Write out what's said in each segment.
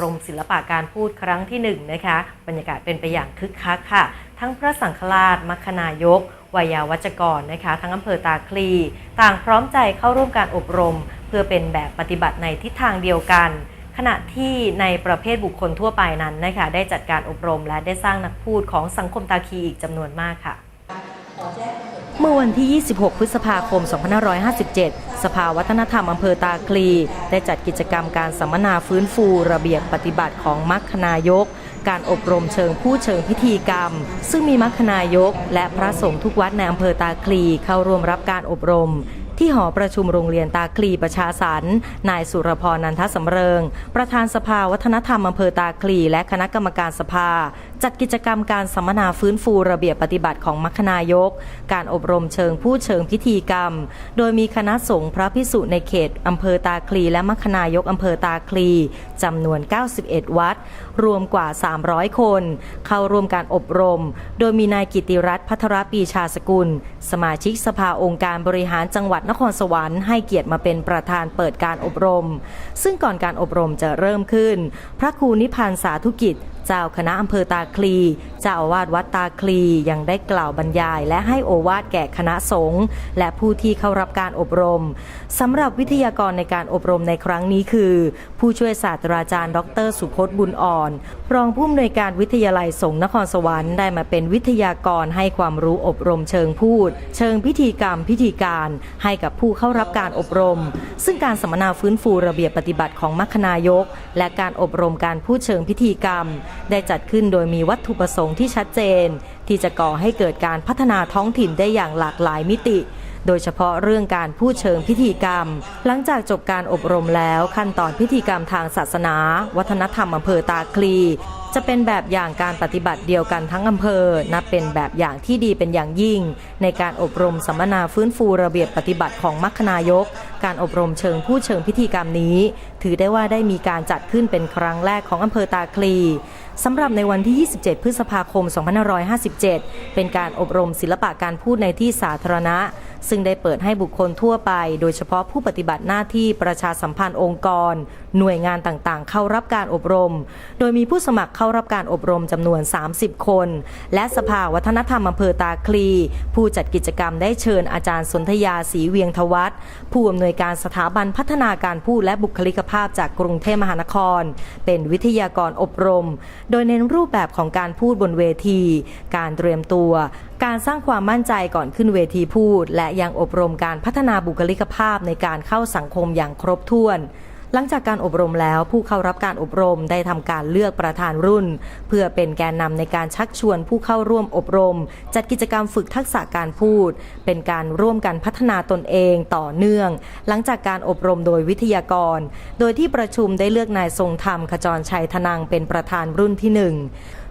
รมศิลปะการพูดครั้งที่หนึ่งนะคะ บรรยากาศเป็นไปอย่างคึกคักค่ะ ทั้งพระสังฆราชมัคณายกวายาวัจกรนะคะ ทั้งอำเภอตาคลี ต่างพร้อมใจเข้าร่วมการอบรม เพื่อเป็นแบบปฏิบัติในทิศทางเดียวกัน ขณะที่ในประเภทบุคคลทั่วไปนั้นนะคะ ได้จัดการอบรมและได้สร้างนักพูดของสังคมตาคีอีกจำนวนมากค่ะ อวันที่ 26 พฤษภาคม 2557 สภาวัฒนธรรมอำเภอตาคลี ได้จัดกิจกรรมการสัมมนาฟื้นฟูระเบียบปฏิบัติของมัคคนายก การอบรมเชิงผู้เชิงพิธีกรรม ซึ่งมีมัคคนายก และพระสงฆ์ทุกวัดในอำเภอตาคลีเข้าร่วมรับการอบรม ที่หอประชุมโรงเรียนตาคลีประชาสรรค์นายสุรพรนันทสำเริง ประธานสภาวัฒนธรรมอำเภอตาคลีและคณะกรรมการสภา จัดกิจกรรมการสัมมนาฟื้นฟูระเบียบปฏิบัติของมัคนายก การอบรมเชิงผู้เชิงพิธีกรรม โดยมีคณะสงฆ์พระพิสุในเขตอำเภอตาคลี และมัคนายกอำเภอตาคลีจำนวน 91 วัด รวมกว่า 300 คน เข้าร่วมการอบรม โดยมีนายกิติรัตน์พัทรปีชาสกุล สมาชิกสภาองค์การบริหารจังหวัดนครสวรรค์ให้เกียรติมาเป็นประธานเปิดการอบรม ซึ่งก่อนการอบรมจะเริ่มขึ้น พระครูนิพานสาธุกิจ เจ้าคณะอำเภอตาคลี เจ้าอาวาสวัดตาคลียังได้กล่าวบรรยาย และให้โอวาทแก่คณะสงฆ์และผู้ที่เข้ารับการอบรมสำหรับวิทยากรในการอบรมในครั้งนี้คือ ผู้ช่วยศาสตราจารย์ ดร สุพจน์บุญอ่อน รองผู้อำนวยการวิทยาลัยสงฆ์นครสวรรค์ได้มาเป็นวิทยากรให้ความรู้อบรมเชิงพูด เชิงพิธีกรรมพิธีการให้กับผู้เข้ารับการอบรม ซึ่งการสัมมนาฟื้นฟูระเบียบปฏิบัติของมัคคนายก และการอบรมการพูดเชิงพิธีกรรมได้จัดขึ้นโดยมีวัตถุประสงค์ที่ชัดเจน ที่จะก่อให้เกิดการพัฒนาท้องถิ่นได้อย่างหลากหลายมิติ โดยเฉพาะเรื่องการพูดเชิงพิธีกรรม หลังจากจบการอบรมแล้วขั้นตอนพิธีกรรมทางศาสนา วัฒนธรรมอำเภอตาคลี จะเป็นแบบอย่างการปฏิบัติเดียวกันทั้งอำเภอ นับเป็นแบบอย่างที่ดีเป็นอย่างยิ่ง ในการอบรมสัมมนาฟื้นฟูระเบียบปฏิบัติของมัคคนายก การอบรมเชิงผู้เชิงพิธีกรรมนี้ ถือได้ว่าได้มีการจัดขึ้นเป็นครั้งแรกของอำเภอตาคลี สำหรับในวันที่ 27 พฤษภาคม 2557 เป็นการอบรมศิลปะการพูดในที่สาธารณะ ซึ่งได้เปิดให้บุคคลทั่วไป โดยเฉพาะผู้ปฏิบัติหน้าที่ประชาสัมพันธ์องค์กร หน่วยงานต่างๆ เข้ารับการอบรม โดยมีผู้สมัครเข้ารับการอบรมจำนวน 30 คน และสภาวัฒนธรรมอำเภอตาคลี ผู้จัดกิจกรรมได้เชิญอาจารย์สนธยาศรีเวียงทวัฒผู้อำนวยการสถาบันพัฒนาการพูดและบุคลิกภาพจากกรุงเทพมหานคร เป็นวิทยากรอบรมโดยเน้นรูปแบบของการพูดบนเวที การเตรียมตัว การสร้างความมั่นใจก่อนขึ้นเวทีพูด และยังอบรมการพัฒนาบุคลิกภาพในการเข้าสังคมอย่างครบถ้วน หลังจากการอบรมแล้วผู้เข้ารับการอบรมได้ทำการเลือกประธานรุ่น เพื่อเป็นแกนนำในการชักชวนผู้เข้าร่วมอบรม จัดกิจกรรมฝึกทักษะการพูด เป็นการร่วมกันพัฒนาตนเองต่อเนื่อง หลังจากการอบรมโดยวิทยากร โดยที่ประชุมได้เลือกนายทรงธรรมขจรชัยธนังเป็นประธานรุ่นที่หนึ่ง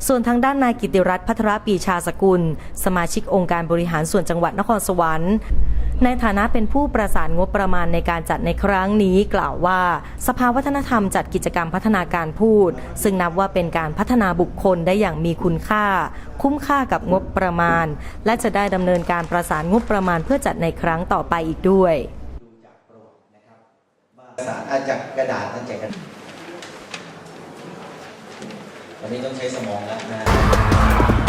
ส่วนทางด้านนายกิติรัตน์พัทรปีชาสกุล สมาชิกองค์การบริหารส่วนจังหวัดนครสวรรค์ ในฐานะเป็นผู้ประสานงบประมาณในการจัดในครั้งนี้กล่าวว่า สภาวัฒนธรรมจัดกิจกรรมพัฒนาการพูด ซึ่งนับว่าเป็นการพัฒนาบุคคลได้อย่างมีคุณค่า คุ้มค่ากับงบประมาณ และจะได้ดำเนินการประสานงบประมาณเพื่อจัดในครั้งต่อไปอีกด้วยจากกระดาษนั่นจกกระดาษวันนี้ต้องใช้สมองแล้วนะ